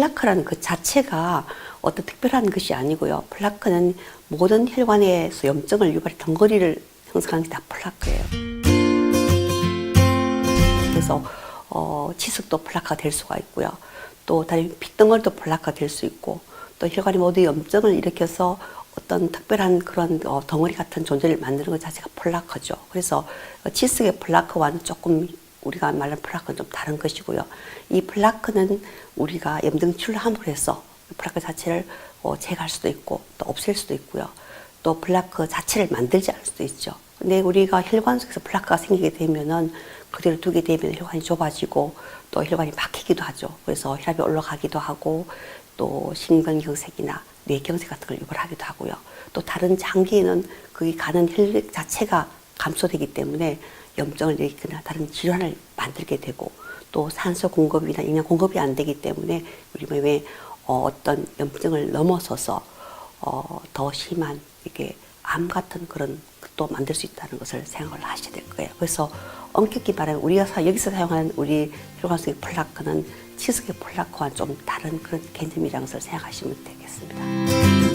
플라크라는 그 자체가 어떤 특별한 것이 아니고요. 플라크는 모든 혈관에서 염증을 유발해 덩어리를 형성하는 게 다 플라크예요. 그래서 어, 치석도 플라크가 될 수가 있고요. 또 다른 핏덩어리도 플라크가 될 수 있고 또 혈관이 모두 염증을 일으켜서 어떤 특별한 그런 어, 덩어리 같은 존재를 만드는 것 자체가 플라크죠. 그래서 어, 치석의 플라크와는 조금 우리가 말하는 플라크는 좀 다른 것이고요. 이 플라크는 우리가 염증치료를 함으로 해서 플라크 자체를 어, 제거할 수도 있고 또 없앨 수도 있고요. 또 플라크 자체를 만들지 않을 수도 있죠. 근데 우리가 혈관 속에서 플라크가 생기게 되면은 그대로 두게 되면 혈관이 좁아지고 또 혈관이 막히기도 하죠. 그래서 혈압이 올라가기도 하고 또 심근경색이나 뇌경색 같은 걸 유발하기도 하고요. 또 다른 장기에는 그게 가는 혈액 자체가 감소되기 때문에 염증을 일으키거나 다른 질환을 만들게 되고 또 산소 공급이나 영양 공급이 안 되기 때문에 우리 몸에 어, 어떤 염증을 넘어서서 어, 더 심한 이게 암 같은 그런 것도 만들 수 있다는 것을 생각을 하셔야 될 거예요. 그래서 엄격히 말하면 우리가 사- 여기서 사용하는 우리 혈관 속의 플라크는 치석의 플라크와 좀 다른 그런 개념이라는 것을 생각하시면 되겠습니다.